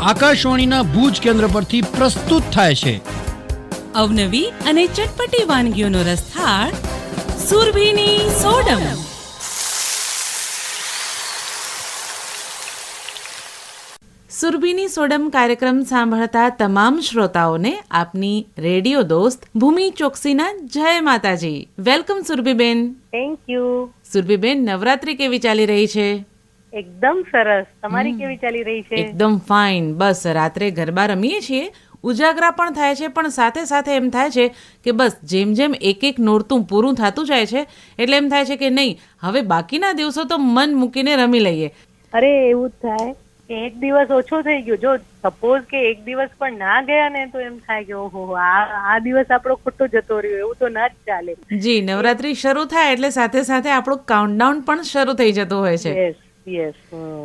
આકાશવાણીના ભુજ કેન્દ્ર પરથી પ્રસ્તુત થાય છે. અવનવી અને ચટપટી વાનગીઓનો રસથાળ સુરભીની સોડમ. સુરભીની સોડમ કાર્યક્રમ સાંભળતા તમામ શ્રોતાઓને આપની રેડિયો દોસ્ત ભૂમિ ચોકસીના જય માતાજી. વેલકમ સુરભીબેન. થેન્ક યુ સુરભીબેન નવરાત્રી કેવી ચાલી રહી છે? એકદમ સરસ. તમારી કેવી ચાલી રહી છે? એકદમ ફાઇન બસ રાત્રે ગરબા રમીએ છીએ. ઉજાગરા પણ થાય છે પણ સાથે સાથે એમ થાય છે કે બસ જેમ જેમ એક એક નોરતું પૂરું થતું જાય છે એટલે એમ થાય છે કે નહીં હવે બાકીના દિવસો તો મન મૂકીને રમી લઈએ. અરે એવું જ થાય. કે એક દિવસ ઓછો થઈ ગયો. જો સપોઝ કે એક દિવસ પણ ના ગયા ને તો એમ થાય કે ઓહો આ આ દિવસ આપણો ખોટો જતો રહ્યો. એવું તો ના જ ચાલે. જી નવરાત્રી શરૂ થાય એટલે સાથે સાથે આપણો કાઉન્ટડાઉન પણ શરૂ થઈ જતો હોય છે. યસ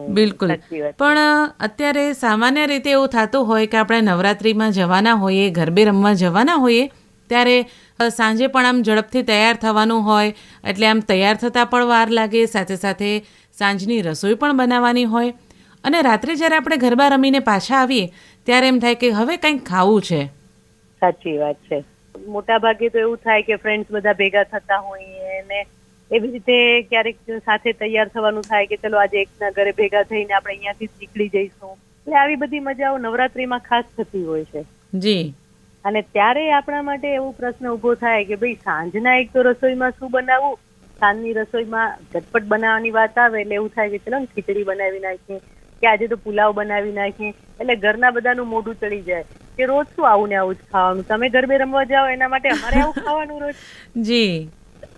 બિલકુલ. પણ અત્યારે સામાન્ય રીતે એવું થતું હોય કે આપણે નવરાત્રિમાં જવાના હોઈએ ગરબે રમવા જવાના હોઈએ ત્યારે સાંજે પણ આમ ઝડપથી તૈયાર થવાનું હોય એટલે આમ તૈયાર થતાં પણ વાર લાગે સાથે સાથે સાંજની રસોઈ પણ બનાવવાની હોય. અને રાત્રે જ્યારે આપણે ગરબા રમીને પાછા આવીએ ત્યારે એમ થાય કે હવે કંઈક ખાવું છે. સાચી વાત છે. મોટા ભાગે તો એવું થાય કે ફ્રેન્ડ્સ બધા ભેગા થતા હોઈએ ને એવી રીતે ક્યારેક સાથે તૈયાર થવાનું થાય કે ચલો આજે એકના ઘરે ભેગા થઈને આપણે અહીંયાથી જ નીકળી જઈશું. એટલે આવી બધી મજાઓ નવરાત્રીમાં ખાસ થતી હોય છે. જી. અને ત્યારે આપણા માટે એવો પ્રશ્ન ઊભો થાય કે ભાઈ સાંજના એક તો રસોઈમાં શું બનાવવું? સાંજની રસોઈમાં ઝટપટ બનાવવાની વાત આવે એટલે એવું થાય કે ચલો ને ખીચડી બનાવી નાખીએ કે આજે તો પુલાવ બનાવી નાખીએ એટલે ઘરના બધાનું મોઢું ચડી જાય કે રોજ શું આવું ને આવું જ ખાવાનું? તમે ગરબે રમવા જાઓ એના માટે અમારે આવું ખાવાનું રોજ? જી.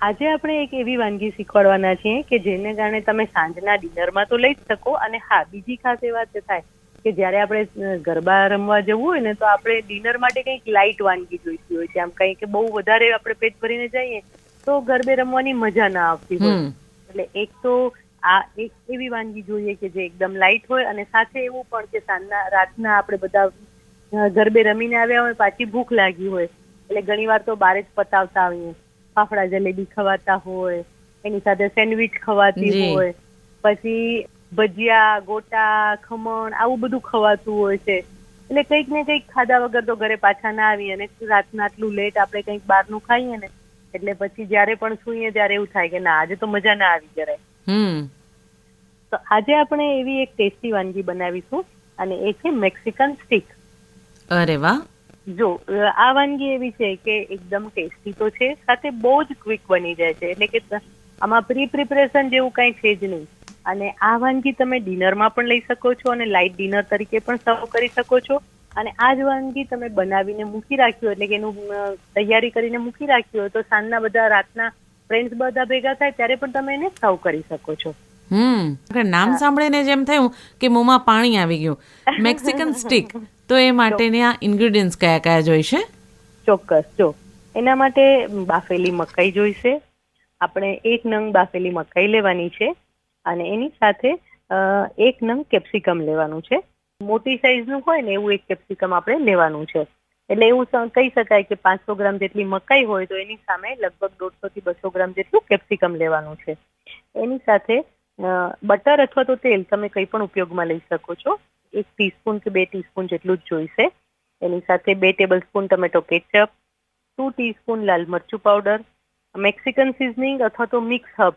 આજે આપણે એક એવી વાનગી શીખવાડવાના છીએ કે જેને કારણે તમે સાંજના ડિનરમાં તો લઈ જ શકો અને હા બીજી ખાસ એ વાત થાય કે જ્યારે આપણે ગરબા રમવા જવું હોય ને તો આપણે ડિનર માટે કંઈક લાઇટ વાનગી જોઈતી હોય છે. આમ કંઈક બહુ વધારે આપણે પેટ ભરીને જઈએ તો ગરબે રમવાની મજા ના આવતી હોય. એટલે એક તો આ એક એવી વાનગી જોઈએ કે જે એકદમ લાઇટ હોય અને સાથે એવું પણ કે સાંજના રાતના આપણે બધા ગરબે રમીને આવ્યા હોય પાછી ભૂખ લાગી હોય. એટલે ઘણી વાર તો બારે જ પતાવતા આવીએ. ફાફડા જલેબી ખવાતા હોય એની સાથે સેન્ડવિચ ખવાતી જી. હોય પછી ભજીયા ગોટા ખમણ આવું બધું ખવાતું હોય છે. એટલે કંઈક ને કંઈક ખાધા વગર તો ઘરે પાછા ના આવીએ અને રાતના આટલું લેટ આપણે કંઈક બહારનું ખાઈએ ને એટલે પછી જ્યારે પણ સૂઈએ ત્યારે એવું થાય કે ના આજે તો મજા ના આવી જરાય. હમ. તો આજે આપણે એવી એક ટેસ્ટી વાનગી બનાવીશું અને એ છે મેક્સિકન સ્ટીક. અરે વાહ. જો આ વાનગી એવી છે કે એકદમ ટેસ્ટી તો છે, સાથે બહુ જ ક્વિક બની જાય છે. એટલે કે આમાં પ્રી પ્રિપરેશન જેવું કંઈ છે જ નહીં. અને આ વાનગી તમે ડિનરમાં પણ લઈ શકો છો અને લાઇટ ડિનર તરીકે પણ સર્વ કરી શકો છો. અને આ જ વાનગી તમે બનાવીને મૂકી રાખ્યો એટલે કે એનું તૈયારી કરીને મૂકી રાખ્યું તો સાંજના બધા, રાતના ફ્રેન્ડ્સ બધા ભેગા થાય ત્યારે પણ તમે એને સર્વ કરી શકો છો. હમ. નામ સાંભળીને જેમ થયું કે મોંમાં પાણી આવી ગયું. મેક્સિકન સ્ટીક તો એ માટેના ઇન્ગ્રેડિયન્ટ્સ કયા કયા જોઈશે? ચોક્કસ. જો એના માટે બાફેલી મકાઈ જોઈશે. આપણે એક નંગ બાફેલી મકાઈ લેવાની છે અને એની સાથે એક નંગ કેપ્સિકમ લેવાનું છે. મોટી સાઈઝનું હોય ને એવું એક કેપ્સિકમ આપણે લેવાનું છે. એટલે એવું કહી શકાય કે પાંચસો ગ્રામ જેટલી મકાઈ હોય તો એની સામે લગભગ દોઢસો થી બસો ગ્રામ જેટલું કેપ્સિકમ લેવાનું છે. એની સાથે બટર અથવા તો તેલ તમે કંઈ પણ ઉપયોગમાં લઈ શકો છો. એક ટીસ્પૂન કે બે ટીસ્પૂન જેટલું જ જોઈશે. એની સાથે બે tablespoon tomato ketchup two teaspoon લાલ મરચું પાવડર મેક્સિકન સિઝનિંગ અથવા તો મિક્સ હબ.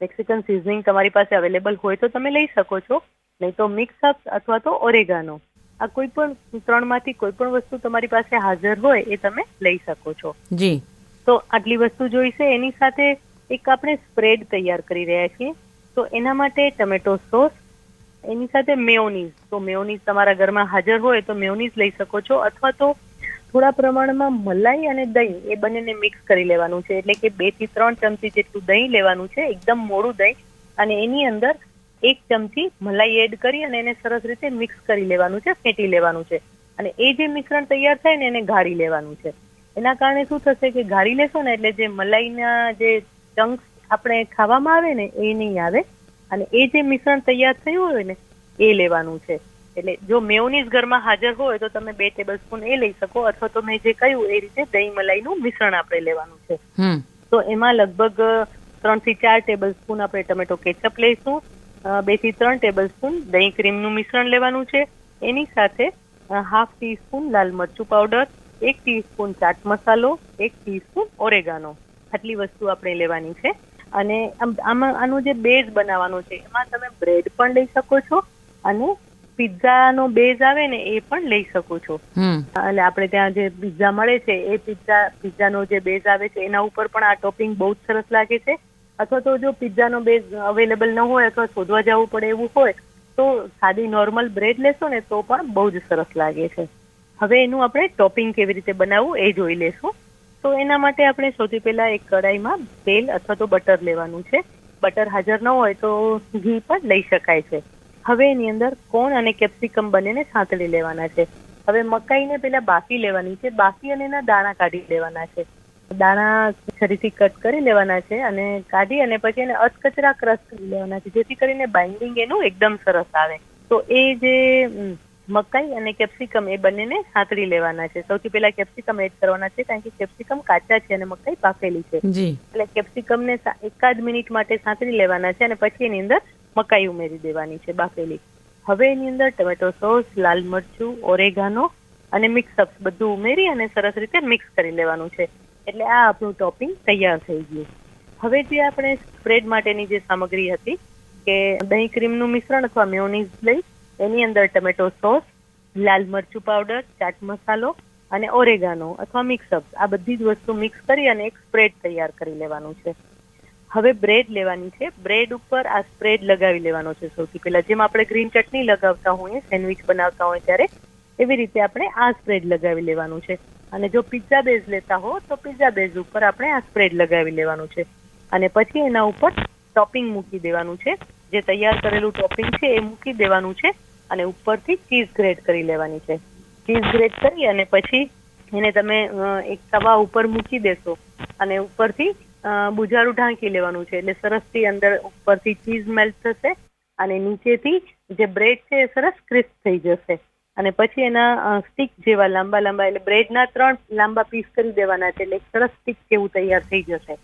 મેક્સિકન સિઝનિંગ તમારી પાસે અવેલેબલ હોય તો તમે લઈ શકો છો નહીં તો મિક્સ હબ અથવા તો ઓરેગાનો. આ કોઈ પણ ત્રણમાંથી કોઈ પણ વસ્તુ તમારી પાસે હાજર હોય એ તમે લઈ શકો છો. જી. તો આટલી વસ્તુ જોઈશે. એની સાથે એક આપણે સ્પ્રેડ તૈયાર કરી રહ્યા છીએ. તો એના માટે ટમેટો સોસ, એની સાથે મેયોનીઝ. તો મેયોનીઝ તમારા ઘરમાં હાજર હોય તો મેયોનીઝ લઈ શકો છો અથવા તો થોડા પ્રમાણમાં મલાઈ અને દહીં એ બંનેને મિક્સ કરી લેવાનું છે. એટલે કે બેથી ત્રણ ચમચી જેટલું દહીં લેવાનું છે, એકદમ મોડું દહીં. અને એની અંદર એક ચમચી મલાઈ એડ કરી અને એને સરસ રીતે મિક્સ કરી લેવાનું છે, ફેંટી લેવાનું છે. અને એ જે મિશ્રણ તૈયાર થાય ને એને ગાળી લેવાનું છે. એના કારણે શું થશે કે ગાળી લેશો ને એટલે જે મલાઈના જે ચંક્સ આપણે ખાવામાં આવે ને એ નહીં આવે. અને એ જે મિશ્રણ તૈયાર થયું હોય ને એ લેવાનું છે. એટલે જો મેયોનીઝ ઘરમાં હાજર હોય તો તમે બે ટેબલ સ્પૂન એ લઈ શકો અથવા તો મેં જે કહ્યું એ રીતે દહીં મલાઈનું મિશ્રણ આપણે લેવાનું છે. તો એમાં લગભગ ત્રણથી ચાર ટેબલ સ્પૂન આપણે ટમેટો કેચઅપ લઈશું બેથી ત્રણ ટેબલ સ્પૂન દહીં ક્રીમનું મિશ્રણ લેવાનું છે. એની સાથે હાફ ટીસ્પૂન લાલ મરચું પાવડર એક ટીસ્પૂન ચાટ મસાલો એક ટીસ્પૂન ઓરેગાનો. આટલી વસ્તુ આપણે લેવાની છે. અને આમ- આનું જે બેઝ બનાવવાનું છે એમાં તમે બ્રેડ પણ લઈ શકો છો અને પિઝાનો બેઝ આવે ને એ પણ લઈ શકો છો. એટલે આપણે ત્યાં જે પિઝા મળે છે એ પિઝા પિઝાનો જે બેઝ આવે છે એના ઉપર પણ આ ટોપિંગ બહુ જ સરસ લાગે છે. અથવા તો જો પિઝાનો બેઝ અવેલેબલ ન હોય અથવા શોધવા જવું પડે એવું હોય તો સાદી નોર્મલ બ્રેડ લેશો ને તો પણ બહુ જ સરસ લાગે છે. હવે એનું આપણે ટોપિંગ કેવી રીતે બનાવવું એ જોઈ લેશું. તો એના માટે આપણે સૌથી પહેલા એક કડાઈમાં તેલ અથવા તો બટર લેવાનું છે. બટર હાજર ન હોય તો ઘી પણ લઈ શકાય છે. હવે એની અંદર કોણ અને કેપ્સિકમ બંનેને સાંતળી લેવાના છે. હવે મકાઈને પહેલા બાફી લેવાની છે. બાફી અને એના દાણા કાઢી લેવાના છે. દાણા છરીથી કટ કરી લેવાના છે અને કાઢી અને પછી એને અધકચરા ક્રશ કરી લેવાના છે. જેથી કરીને બાઇન્ડિંગ એનું એકદમ સરસ આવે. તો એ જે મકાઈ અને કેપ્સિકમ એ બંનેને સાંતળી લેવાના છે. સૌથી પહેલા કેપ્સિકમ એડ કરવાના છે કારણ કે કેપ્સિકમ કાચા છે અને મકાઈ પાકેલી છે. એટલે કેપ્સિકમને ને એકાદ મિનિટ માટે સાંતળી લેવાના છે અને પછી એની અંદર મકાઈ ઉમેરી દેવાની છે બાફેલી. હવે એની અંદર ટમેટો સોસ લાલ મરચું ઓરેગાનો અને મિક્સઅપ બધું ઉમેરી અને સરસ રીતે મિક્સ કરી લેવાનું છે. એટલે આ આપણું ટોપિંગ તૈયાર થઈ ગયું. હવે જે આપણે સ્પ્રેડ માટેની જે સામગ્રી હતી કે દહીં ક્રીમનું મિશ્રણ અથવા મેયોનીઝ લઈ એની અંદર ટમેટો સોસ, લાલ મરચું પાવડર ચાટ મસાલો અને ઓરેગાનો અથવા મિક્સઅપ આ બધી જ વસ્તુ મિક્સ કરી અને એક સ્પ્રેડ તૈયાર કરી લેવાનું છે. હવે બ્રેડ લેવાની છે. બ્રેડ ઉપર આ સ્પ્રેડ લગાવી લેવાનો છે સૌથી પહેલા. જેમ આપણે ગ્રીન ચટણી લગાવતા હોઈએ સેન્ડવિચ બનાવતા હોય ત્યારે, એવી રીતે આપણે આ સ્પ્રેડ લગાવી લેવાનું છે. અને જો પિઝા બેઝ લેતા હો, તો પિઝા બેઝ ઉપર આપણે આ સ્પ્રેડ લગાવી લેવાનું છે. અને પછી એના ઉપર ટોપિંગ મૂકી દેવાનું છે. જે તૈયાર કરેલું ટોપિંગ છે, એ મૂકી દેવાનું છે. અને ઉપરથી ચીઝ ગ્રેટ કરી લેવાની છે. ચીઝ ગ્રેટ કરી અને પછી એને તમે એક તવા ઉપર મૂકી દેશો અને ઉપરથી બુજારું ઢાંકી લેવાનું છે. એટલે સરસથી અંદર ઉપરથી ચીઝ મેલ્ટ થશે અને નીચેથી જે બ્રેડ છે એ સરસ ક્રિસ્પ થઈ જશે. અને પછી એના સ્ટીક જેવા લાંબા લાંબા એટલે બ્રેડના ત્રણ લાંબા પીસ કરી દેવાના છે એટલે એક સરસ સ્ટીક જેવું તૈયાર થઈ જશે.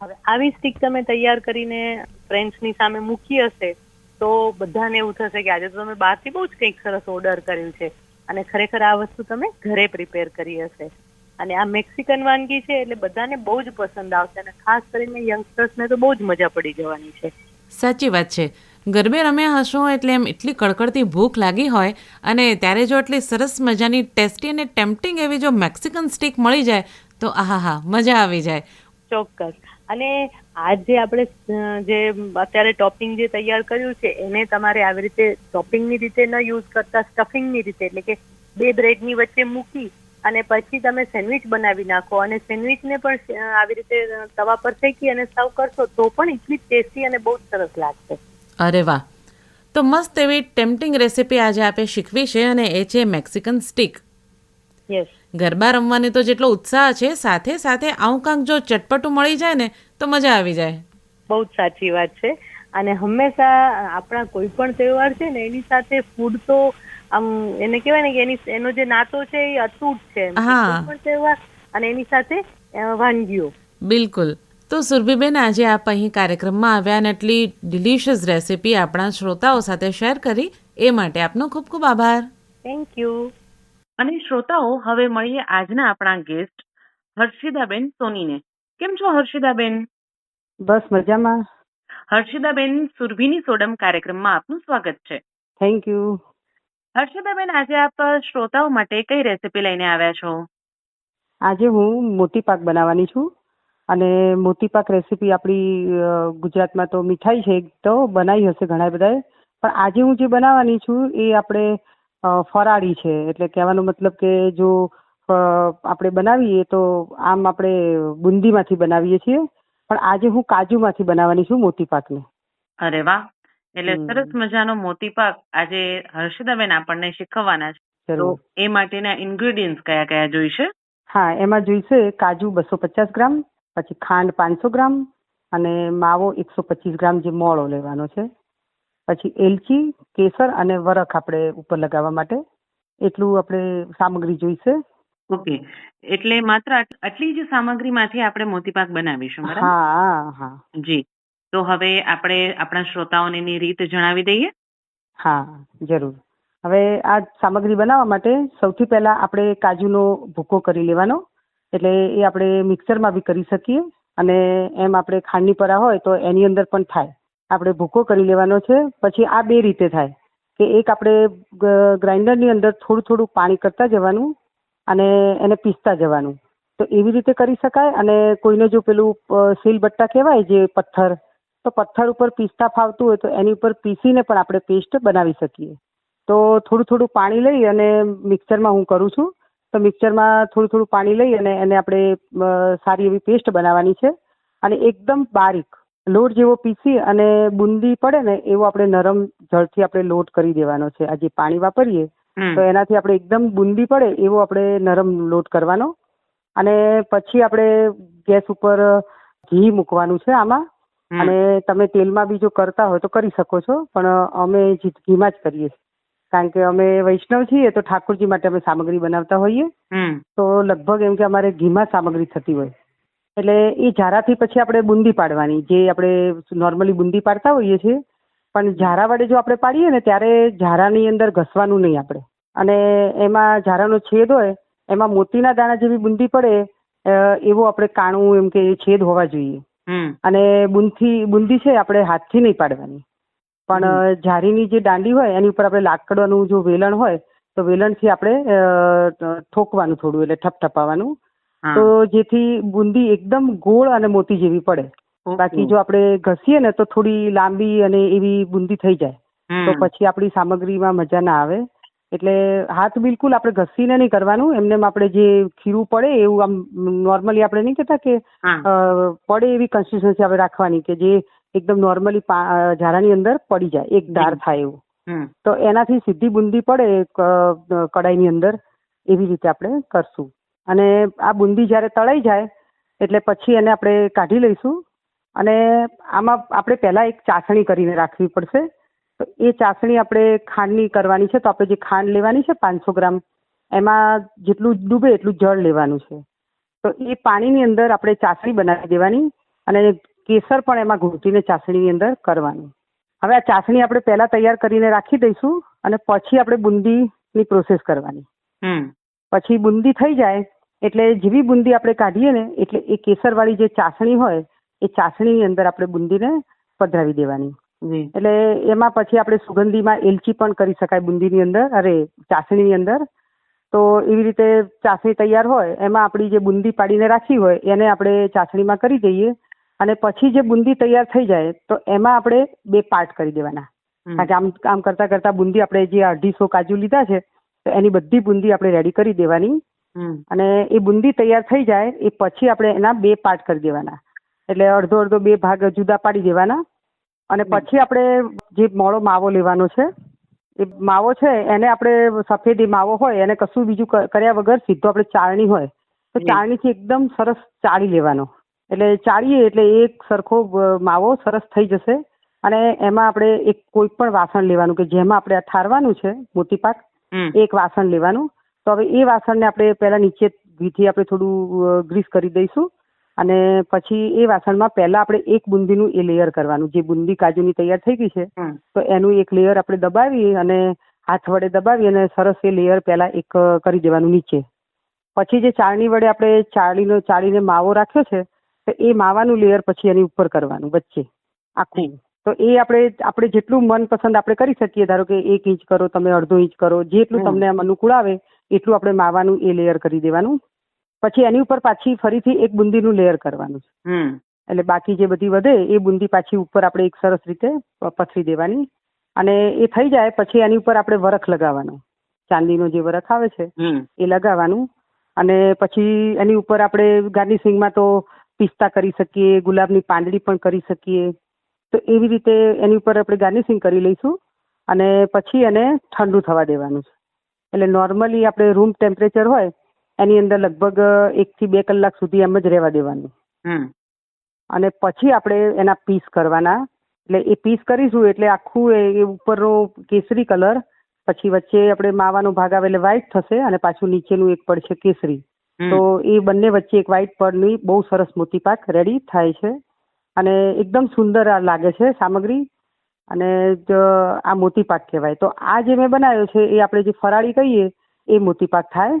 હવે આવી સ્ટીક તમે તૈયાર કરીને ફ્રેન્ડ્સની સામે મૂકી હશે તો બધાને એવું થશે કે આજે તો તમે બહારથી બહુ જ કંઈક સરસ ઓર્ડર કર્યું છે. અને ખરેખર આ વસ્તુ તમે ઘરે પ્રિપેર કરી હશે. અને આ મેક્સિકન વાનગી છે એટલે બધાને બહુ જ પસંદ આવશે અને ખાસ કરીને યંગસ્ટર્સને તો બહુ જ મજા પડી જવાની છે. સાચી વાત છે. ગરબે રમ્યા હશો એટલે એમ એટલી કડકડતી ભૂખ લાગી હોય અને ત્યારે જો એટલી સરસ મજાની ટેસ્ટી અને ટેમ્પટિંગ એવી જો મેક્સિકન સ્ટીક મળી જાય તો આહા હા મજા આવી જાય. ચોક્કસ. અને આ જે આપણે જે અત્યારે ટોપિંગ જે તૈયાર કર્યું છે એને તમારે આવી રીતે ટોપિંગની રીતે ન યુઝ કરતા સ્ટફિંગની રીતે એટલે કે બે બ્રેડની વચ્ચે મૂકી અને પછી તમે સેન્ડવિચ બનાવી નાખો અને સેન્ડવિચને પણ આવી રીતે તવા પર શેકી અને સર્વ કરશો તો પણ એટલી ટેસ્ટી અને બહુ જ સરસ લાગશે. અરે વાહ. તો મસ્ત એવી ટેમ્પટિંગ રેસીપી આજે આપે શીખવી છે અને એ છે મેક્સિકન સ્ટીક યસ ગરબા રમવાની તો જેટલો ઉત્સાહ છે સાથે સાથે આવું કાંક જો ચટપટું મળી જાય ને તો મજા આવી જાય. બહુ જ સાચી વાત છે. અને હંમેશા આપણા કોઈ પણ તહેવાર છે ને એની સાથે ફૂડ તો આમ એને કહેવાય ને કે એની એનો જે નાતો છે એ અતૂટ છે. કોઈ પણ તહેવાર અને એની સાથે વાનગીઓ. બિલકુલ. તો સુરભીબેન આજે આપ અહીં કાર્યક્રમમાં આવ્યા અને એટલી ડિલિશિયસ રેસીપી આપણા શ્રોતાઓ સાથે શેર કરી એ માટે આપનો ખૂબ ખૂબ આભાર. થેન્ક યુ અને શ્રોતાઓ હવે મળીએ આજના આપણા ગેસ્ટ હર્ષિદાબેન સોનીને. કેમ છો હર્ષિદાબેન? બસ મજામાં. હર્ષિદાબેન સુરભીની સોડમ કાર્યક્રમમાં આપનું સ્વાગત છે. થેન્ક યુ હર્ષિદાબેન આજે આપ શ્રોતાઓ માટે કઈ રેસીપી લઈને આવ્યા છો? આજે હું મોતી પાક બનાવવાની છું. અને મોતી પાક રેસીપી આપણી ગુજરાતમાં તો મીઠાઈ છે તો બનાવી હશે ઘણા બધાએ. પણ આજે હું જે બનાવવાની છું એ આપણે અ, ફરાળી છે. એટલે કહેવાનો મતલબ કે જો અ, આપણે બનાવીએ તો આમ આપણે બુંદીમાંથી બનાવીએ છીએ. પણ આજે હું કાજુમાંથી બનાવવાની છું મોતી પાકને અરે વાહ! એટલે હમ. સરસ મજાનો મોતી પાક આજે હર્ષિદાબેન આપણને શીખવવાના છે. તો જરૂર. એ માટેના ઇન્ગ્રેડિયન્ટ્સ કયા કયા જોઈશે? હા એમાં જોઈશે કાજુ બસો પચાસ ગ્રામ પછી ખાંડ પાંચસો ગ્રામ અને માવો એકસો પચીસ ગ્રામ જે મોળો લેવાનો છે. પછી એલચી કેસર અને વરખ આપણે ઉપર લગાવવા માટે એટલું આપણે સામગ્રી જોઈશે. ઓકે. એટલે માત્ર આટલી જ સામગ્રીમાંથી આપણે મોતીપાક બનાવીશું બરાબર? હા હા. જી. તો હવે આપણે આપણા શ્રોતાઓને એની રીત જણાવી દઈએ? હા જરૂર. હવે આ સામગ્રી બનાવવા માટે સૌથી પહેલા આપણે કાજુનો ભૂકો કરી લેવાનો. એટલે એ આપણે મિક્સરમાં બી કરી શકીએ અને એમ આપણે ખાંડની પરા હોય તો એની અંદર પણ થાય. આપણે ભૂકો કરી લેવાનો છે, પછી આ બે રીતે થાય કે એક આપણે ગ્રાઇન્ડરની અંદર થોડું થોડું પાણી કરતા જવાનું અને એને પીસતા જવાનું. તો એવી રીતે કરી શકાય અને કોઈને જો પેલું સીલબટ્ટા કહેવાય જે પથ્થર, તો પથ્થર ઉપર પીસતા ફાવતું હોય તો એની ઉપર પીસીને પણ આપણે પેસ્ટ બનાવી શકીએ. તો થોડું થોડું પાણી લઈ અને મિક્સરમાં હું કરું છું. તો મિક્સરમાં થોડું થોડું પાણી લઈ અને એને આપણે સારી એવી પેસ્ટ બનાવવાની છે. અને એકદમ બારીક લોટ જેવો પીસી અને બુંદી પડે ને એવો આપણે નરમ જળથી આપણે લોટ કરી દેવાનો છે. આ જે પાણી વાપરીએ તો એનાથી આપણે એકદમ બુંદી પડે એવો આપણે નરમ લોટ કરવાનો. અને પછી આપણે ગેસ ઉપર ઘી મૂકવાનું છે આમાં. અને તમે તેલમાં બી જો કરતા હોય તો કરી શકો છો પણ અમે ઘીમાં જ કરીએ. કારણ કે અમે વૈષ્ણવ છીએ તો ઠાકોરજી માટે અમે સામગ્રી બનાવતા હોઈએ. તો લગભગ એમ કે અમારે ઘીમાં સામગ્રી થતી હોય. એટલે એ ઝારાથી પછી આપણે બુંદી પાડવાની જે આપણે નોર્મલી બુંદી પાડતા હોઈએ છીએ. પણ ઝારા વડે જો આપણે પાડીએ ને ત્યારે ઝારાની અંદર ઘસવાનું નહીં આપણે. અને એમાં ઝારાનો છેદ હોય એમાં મોતીના દાણા જેવી બુંદી પડે એવો આપણે કાણું એમ કે છેદ હોવા જોઈએ. અને બુંદી બુંદી છે આપણે હાથથી નહીં પાડવાની. પણ ઝારીની જે દાંડી હોય એની ઉપર આપણે લાકડાનું જો વેલણ હોય તો વેલણથી આપણે ઠોકવાનું થોડું એટલે ઠપઠપાવાનું. હા. તો જેથી બુંદી એકદમ ગોળ અને મોતી જેવી પડે. બાકી જો આપણે ઘસીએ ને તો થોડી લાંબી અને એવી બુંદી થઈ જાય. તો પછી આપણી સામગ્રીમાં મજા ના આવે. એટલે હાથ બિલકુલ આપણે ઘસીને નહીં કરવાનું. એમને આપણે જે ખીરું પડે એવું આમ નોર્મલી આપણે નહીં કહેતા કે પડે એવી કન્સિસ્ટન્સી આપણે રાખવાની કે જે એકદમ નોર્મલી ઝારાની અંદર પડી જાય. એક ધાર થાય એવું. તો એનાથી સીધી બુંદી પડે કડાઈની અંદર. એવી રીતે આપણે કરશું. અને આ બુંદી જ્યારે તળાઈ જાય એટલે પછી એને આપણે કાઢી લઈશું. અને આમાં આપણે પહેલાં એક ચાસણી કરીને રાખવી પડશે. તો એ ચાસણી આપણે ખાંડની કરવાની છે તો આપણે જે ખાંડ લેવાની છે પાંચસો ગ્રામ એમાં જેટલું ડૂબે એટલું જળ લેવાનું છે. તો એ પાણીની અંદર આપણે ચાસણી બનાવી દેવાની અને કેસર પણ એમાં ઘૂંટીને ચાસણીની અંદર કરવાની. હવે આ ચાસણી આપણે પહેલાં તૈયાર કરીને રાખી દઈશું અને પછી આપણે બુંદીની પ્રોસેસ કરવાની. હમ. પછી બુંદી થઈ જાય એટલે જેવી બુંદી આપણે કાઢીએ ને એટલે એ કેસરવાળી જે ચાસણી હોય એ ચાસણીની અંદર આપણે બુંદીને પધરાવી દેવાની. એટલે એમાં પછી આપણે સુગંધીમાં એલચી પણ કરી શકાય બુંદીની અંદર અરે ચાસણીની અંદર. તો એવી રીતે ચાસણી તૈયાર હોય એમાં આપણી જે બુંદી પાડીને રાખી હોય એને આપણે ચાસણીમાં કરી દઈએ. અને પછી જે બુંદી તૈયાર થઈ જાય તો એમાં આપણે બે પાર્ટ કરી દેવાના. કારણ કે આમ આમ કરતા કરતા બુંદી આપણે જે અઢીસો કાજુ લીધા છે તો એની બધી બુંદી આપણે રેડી કરી દેવાની. અને એ બુંદી તૈયાર થઈ જાય એ પછી આપણે એના બે પાર્ટ કરી દેવાના. એટલે અડધો અડધો બે ભાગ જુદા પાડી દેવાના. અને પછી આપણે જે મોળો માવો લેવાનો છે એ માવો છે એને આપણે સફેદ એ માવો હોય એને કશું બીજું કર્યા વગર સીધો આપણે ચાળણી હોય તો ચાળણીથી એકદમ સરસ ચાળી લેવાનો. એટલે ચાળીએ એટલે એક સરખો માવો સરસ થઈ જશે. અને એમાં આપણે એક કોઈ પણ વાસણ લેવાનું કે જેમાં આપણે ઠારવાનું છે મોતી પાક એક વાસણ લેવાનું. તો હવે એ વાસણને આપણે પહેલાં નીચે ઘીથી આપણે થોડું ગ્રીસ કરી દઈશું. અને પછી એ વાસણમાં પહેલાં આપણે એક બુંદીનું એ લેયર કરવાનું. જે બુંદી કાજુની તૈયાર થઈ ગઈ છે તો એનું એક લેયર આપણે દબાવી અને હાથ વડે દબાવી અને સરસ એ લેયર પહેલાં એક કરી દેવાનું નીચે. પછી જે ચાળણી વડે આપણે ચાળીનો ચાળીને માવો રાખ્યો છે તો એ માવાનું લેયર પછી એની ઉપર કરવાનું વચ્ચે આખું. તો એ આપણે આપણે જેટલું મનપસંદ આપણે કરી શકીએ ધારો કે એક ઇંચ કરો તમે અડધો ઇંચ કરો જેટલું તમને આમ અનુકૂળ આવે એટલું આપણે માવાનું એ લેયર કરી દેવાનું. પછી એની ઉપર પાછી ફરીથી એક બુંદીનું લેયર કરવાનું છે. એટલે બાકી જે બધી વધે એ બુંદી પાછી ઉપર આપણે એક સરસ રીતે પથરી દેવાની. અને એ થઈ જાય પછી એની ઉપર આપણે વરખ લગાવવાનો. ચાંદીનો જે વરખ આવે છે એ લગાવવાનું. અને પછી એની ઉપર આપણે ગાર્નિશિંગમાં તો પિસ્તા કરી શકીએ ગુલાબની પાંદડી પણ કરી શકીએ. તો એવી રીતે એની ઉપર આપણે ગાર્નિશિંગ કરી લઈશું. અને પછી એને ઠંડુ થવા દેવાનું છે. એટલે નોર્મલી આપણે રૂમ ટેમ્પરેચર હોય એની અંદર લગભગ એકથી બે કલાક સુધી એમ જ રહેવા દેવાનું. અને પછી આપણે એના પીસ કરવાના. એટલે એ પીસ કરીશું એટલે આખું એ ઉપરનો કેસરી કલર પછી વચ્ચે આપણે માવાનો ભાગ આવે એટલે વ્હાઈટ થશે અને પાછું નીચેનું એક પડશે કેસરી. તો એ બંને વચ્ચે એક વ્હાઈટ પડની બહુ સરસ મોતી પાક રેડી થાય છે. અને એકદમ સુંદર આ લાગે છે સામગ્રી. અને જ આ મોતી પાક કહેવાય. તો આ જે મેં બનાવ્યો છે એ આપણે જે ફરાળી કહીએ એ મોતી પાક થાય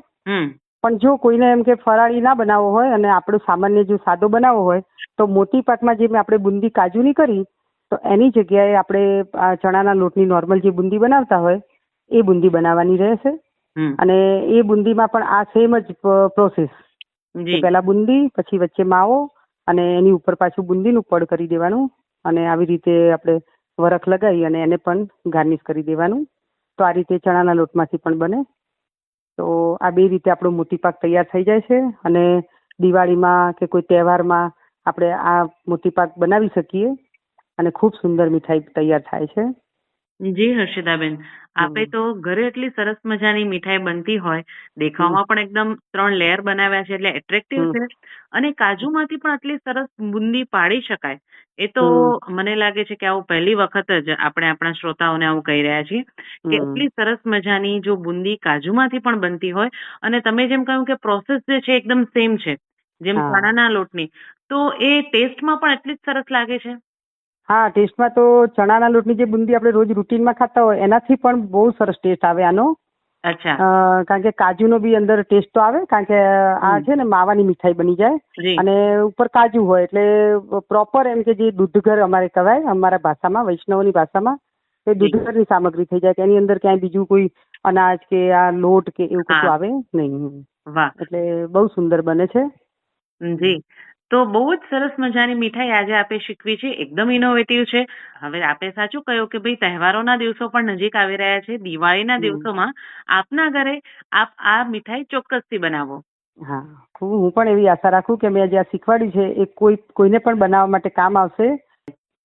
પણ જો કોઈને એમ કે ફરાળી ના બનાવવો હોય અને આપણો સામાન્ય જો સાદો બનાવવો હોય તો મોતી પાકમાં જે મેં આપણે બુંદી કાજુની કરી તો એની જગ્યાએ આપણે આ ચણાના લોટની નોર્મલ જે બુંદી બનાવતા હોય એ બુંદી બનાવવાની રહેશે. અને એ બુંદીમાં પણ આ સેમ જ પ્રોસેસ પહેલા બુંદી પછી વચ્ચે માવો અને એની ઉપર પાછું બુંદીનું પડ કરી દેવાનું. અને આવી રીતે આપણે વરખ લગાવી અને એને પણ ગાર્નિશ કરી દેવાનું. તો આ રીતે ચણાના લોટમાંથી પણ બને. તો આ બે રીતે આપણો મોતી પાક તૈયાર થઈ જાય છે અને દિવાળીમાં કે કોઈ તહેવારમાં આપણે આ મોતી પાક બનાવી શકીએ અને ખૂબ સુંદર મીઠાઈ તૈયાર થાય છે. જી હર્ષિદાબેન આપે તો ઘરે એટલી સરસ મજાની મીઠાઈ બનતી હોય દેખાવમાં પણ એકદમ ત્રણ લેયર બનાવ્યા છે એટલે એટ્રેક્ટિવ હમ. છે અને કાજુમાંથી પણ આટલી સરસ બુંદી પાડી શકાય એ તો મને લાગે છે કે આવું પહેલી વખત જ આપણે આપણા શ્રોતાઓને આવું કહી રહ્યા છીએ કે હમ. એટલી સરસ મજાની જો બુંદી કાજુમાંથી પણ બનતી હોય અને તમે જેમ કહ્યું કે પ્રોસેસ જે છે એકદમ સેમ છે જેમ હા. ચણાના લોટની તો એ ટેસ્ટમાં પણ એટલી જ સરસ લાગે છે હા ટેસ્ટમાં તો ચણાના લોટની જે બુંદી આપણે રોજ રૂટીનમાં ખાતા હોય એનાથી પણ બહુ સરસ ટેસ્ટ આવે આનો. અચ્છા. કારણ કે કાજુનો બી અંદર ટેસ્ટ તો આવે કારણ કે આ છે ને માવાની મીઠાઈ બની જાય. અને ઉપર કાજુ હોય એટલે પ્રોપર એમ કે જે દૂધઘર અમારે કહેવાય અમારા ભાષામાં વૈષ્ણવની ભાષામાં એ. દૂધઘરની સામગ્રી થઈ જાય કે એની અંદર ક્યાંય બીજું કોઈ અનાજ કે આ લોટ કે એવું કશું આવે નહીં. એટલે બહુ સુંદર બને છે. જી. તો બહુ જ સરસ મજાની મીઠાઈ આજે આપે શીખવી છે. એકદમ ઇનોવેટિવ છે. હવે આપે સાચું કહ્યું કે ભાઈ તહેવારોના દિવસો પણ નજીક આવી રહ્યા છે. દિવાળીના દિવસોમાં આપના ઘરે આપ આ મીઠાઈ ચોક્કસથી બનાવો. હા હું હું પણ એવી આશા રાખું કે મેં જે આ શીખવાડ્યું છે. એ કોઈ કોઈને પણ બનાવવા માટે કામ આવશે.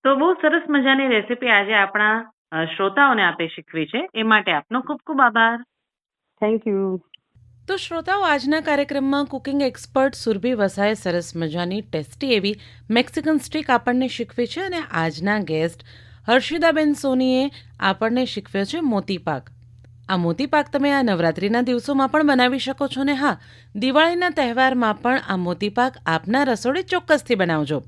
તો બહુ સરસ મજાની રેસીપી આજે આપણા શ્રોતાઓને આપે શીખવી છે. એ માટે આપનો ખૂબ ખૂબ આભાર. થેન્ક યુ તો શ્રોતાઓ, આજના કાર્યક્રમમાં કુકિંગ એક્સપર્ટ સુરભી વસાએ સરસ મજાની ટેસ્ટી એવી મેક્સિકન સ્ટીક આપણને શીખવી છે અને આજના ગેસ્ટ હર્ષિદાબેન સોનીએ આપણને શીખવ્યો છે મોતીપાક આ મોતીપાક તમે આ નવરાત્રિના દિવસોમાં પણ બનાવી શકો છો ને હા, દિવાળીના તહેવારમાં પણ આ મોતીપાક આપના રસોડે ચોક્કસથી બનાવજો.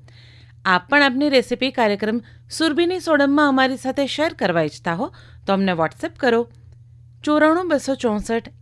આપ પણ આપની રેસિપી કાર્યક્રમ સુરભીની સોડમમાં અમારી સાથે શેર કરવા ઈચ્છતા હો, તો અમને વોટ્સએપ કરો. ચોરાણું બસો ચોસઠ